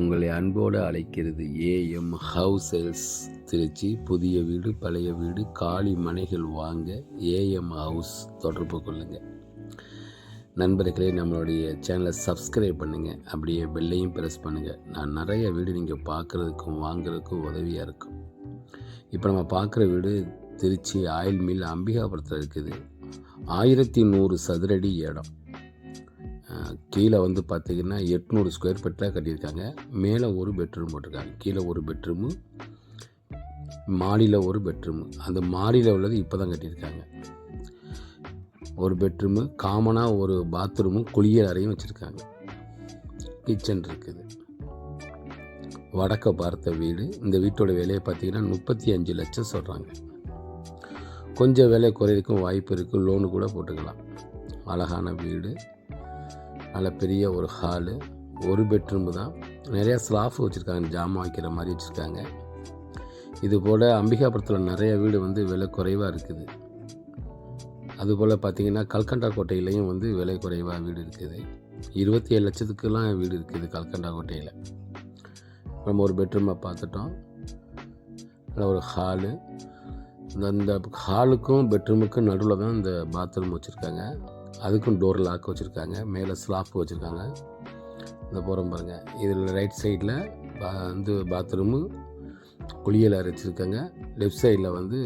உங்களை அன்போடு அழைக்கிறது ஏஎம் ஹவுஸ் சேல்ஸ் திருச்சி. புதிய வீடு பழைய வீடு காலி மனைகள் வாங்க ஏஎம் ஹவுஸ் தொடர்பு கொள்ளுங்கள் நண்பர்களே நம்மளுடைய சேனலை சப்ஸ்கிரைப் பண்ணுங்கள் அப்படியே பெல்லையும் ப்ரெஸ் பண்ணுங்கள் நான் நிறைய வீடு நீங்கள் பார்க்குறதுக்கும் வாங்குறதுக்கும் உதவியாக இருக்கும். இப்போ நம்ம பார்க்குற வீடு திருச்சி ஆயில் மில் அம்பிகாபுரத்தில் இருக்குது. ஆயிரத்தி நூறு சதுரடி இடம். கீழே வந்து பார்த்திங்கன்னா எட்நூறு ஸ்கொயர் ஃபீட்டில் கட்டியிருக்காங்க. மேலே ஒரு பெட்ரூம் போட்டிருக்காங்க. கீழே ஒரு பெட்ரூமு மாடியில் ஒரு பெட்ரூமு அந்த மாடியில் உள்ளது இப்போ தான் கட்டியிருக்காங்க. ஒரு பெட்ரூமு காமனாக ஒரு பாத்ரூமும் குளியல் அறையும் வச்சுருக்காங்க. கிச்சன் இருக்குது. வடக்க பார்த்த வீடு இந்த வீட்டோட விலையை பார்த்திங்கன்னா முப்பத்தி அஞ்சு லட்சம் சொல்கிறாங்க கொஞ்சம் விலை குறையிறதுக்கும் வாய்ப்பு இருக்குது லோனு கூட போட்டுக்கலாம். அழகான வீடு. நல்ல பெரிய ஒரு ஹாலு ஒரு பெட்ரூமு தான். நிறையா ஸ்லாஃப் வச்சுருக்காங்க ஜாமான் வைக்கிற மாதிரி வச்சுருக்காங்க. இது போல் அம்பிகாபுரத்தில் நிறைய வீடு வந்து விலை குறைவாக இருக்குது. அதுபோல் பார்த்திங்கன்னா கல்கண்டா கோட்டையிலையும் வந்து விலை குறைவாக வீடு இருக்குது. இருபத்தி ஏழு லட்சத்துக்குலாம் வீடு இருக்குது கல்கண்டா கோட்டையில். நம்ம ஒரு பெட்ரூமை பார்த்துட்டோம். ஒரு ஹாலு இந்த இந்த ஹாலுக்கும் பெட்ரூமுக்கும் நடுவில் தான் இந்த பாத்ரூம் வச்சுருக்காங்க. அதுக்கும் டோர் லாக் வச்சுருக்காங்க. மேலே ஸ்லாப் வச்சுருக்காங்க. இந்த போகிறோம் பாருங்கள் இதில் ரைட் சைடில் வந்து பாத்ரூமு குளியல் அரைச்சிருக்காங்க லெஃப்ட் சைடில் வந்து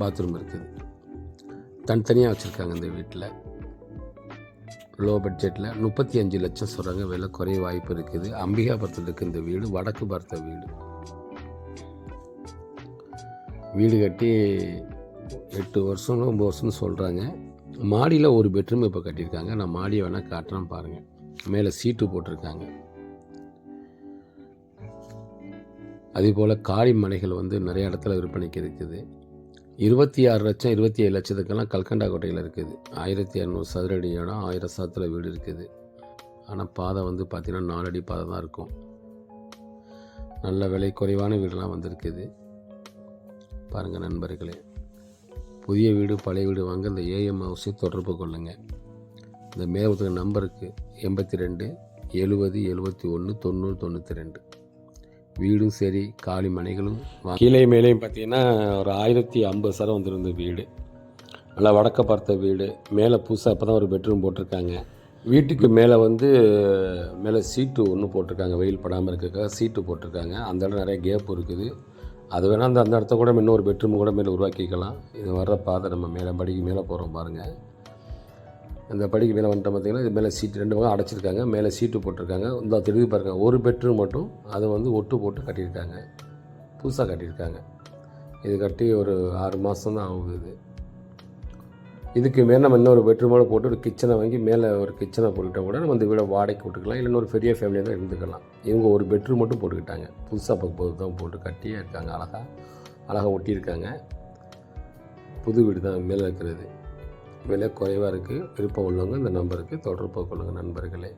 பாத்ரூம் இருக்குது தனித்தனியாக வச்சுருக்காங்க இந்த வீட்டில் லோ பட்ஜெட்டில் முப்பத்தி அஞ்சு லட்சம் சொல்கிறாங்க விலை குறைய வாய்ப்பு இருக்குது. அம்பிகாபுரத்தில் இருக்குது இந்த வீடு வடக்கு பார்த்த வீடு. வீடு கட்டி எட்டு வருஷம் ஒம்பது வருஷம்னு சொல்கிறாங்க மாடியில் ஒரு பெட்ரூம் இப்போ கட்டியிருக்காங்க. நான் மாடியை வேணால் காட்டுறேன் பாருங்கள் மேலே சீட்டு போட்டிருக்காங்க. அதே போல் காளி மலைகள் வந்து நிறைய இடத்துல விற்பனைக்கு இருக்குது இருபத்தி ஆறு லட்சம் இருபத்தி ஏழு லட்சத்துக்கெல்லாம் கல்கண்டா கோட்டையில் இருக்குது. ஆயிரத்தி இரநூறு சதுரடி இடம் ஆயிரம் சதுரத்தில் வீடு இருக்குது. ஆனால் பாதை வந்து பார்த்திங்கன்னா நாலடி பாதை தான் இருக்கும். நல்ல விலை குறைவான வீடெல்லாம் வந்திருக்குது. பாருங்கள் நண்பர்களே. புதிய வீடு பழைய வீடு வாங்க இந்த ஏஎம் ஹவுஸை தொடர்பு கொள்ளுங்கள் இந்த மேலத்துக்கு நம்பருக்கு எண்பத்தி ரெண்டு எழுபது எழுபத்தி ஒன்று தொண்ணூறு தொண்ணூற்றி ரெண்டு வீடும் சரி காலி மனைகளும் கீழே மேலேயும் பார்த்தீங்கன்னா ஒரு ஆயிரத்தி ஐம்பது சரம் வந்துருந்த வீடு. நல்லா வடக்க பார்த்த வீடு. மேலே புதுசாக இப்போ தான் ஒரு பெட்ரூம் போட்டிருக்காங்க. வீட்டுக்கு மேலே வந்து மேலே சீட்டு ஒன்று போட்டிருக்காங்க. வெயில் படாமல் இருக்கிறதுக்காக சீட்டு போட்டிருக்காங்க. அந்த இடம் நிறைய கேப் இருக்குது. அது வேணால் அந்த அந்த இடத்த கூட இன்னொரு பெட்ரூம் கூட மேலே உருவாக்கிக்கலாம். இது வர்ற பாதை நம்ம மேலே படிக்கு மேலே போகிறோம் பாருங்கள் அந்த படிக்கு மேலே வந்துட்டோம் பார்த்தீங்கன்னா இது மேலே சீட்டு ரெண்டு பக்கம் அடைச்சிருக்காங்க. மேலே சீட்டு போட்டிருக்காங்க. இந்த தெளிவு பாருங்க. ஒரு பெட்ரூம் மட்டும் அதை வந்து ஒட்டு போட்டு கட்டியிருக்காங்க. புதுசாக கட்டியிருக்காங்க. இது கட்டி ஒரு ஆறு மாதம் தான் ஆகுது இது. இதுக்கு மேலே நம்ம இன்னொரு பெட்ரூமோட போட்டு ஒரு கிச்சனை வாங்கி மேலே ஒரு கிச்சனை போட்டுக்கிட்டால் கூட நம்ம இந்த வீடை வாடகைக்கு விட்டுக்கலாம். இல்லைன்னு ஒரு பெரிய ஃபேமிலியாக தான் இருந்துக்கலாம். இவங்க ஒரு பெட்ரூம் மட்டும் போட்டுக்கிட்டாங்க. புதுசாக பக்கம் தான் போட்டு கட்டியே இருக்காங்க. அழகாக அழகாக ஒட்டியிருக்காங்க. புது வீடு தான் மேலே இருக்கிறது. விலை குறைவாக இருக்குது விருப்பம் உள்ளவங்க இந்த நம்பருக்கு தொடர்பு கொள்ளுங்கள் நண்பர்களே.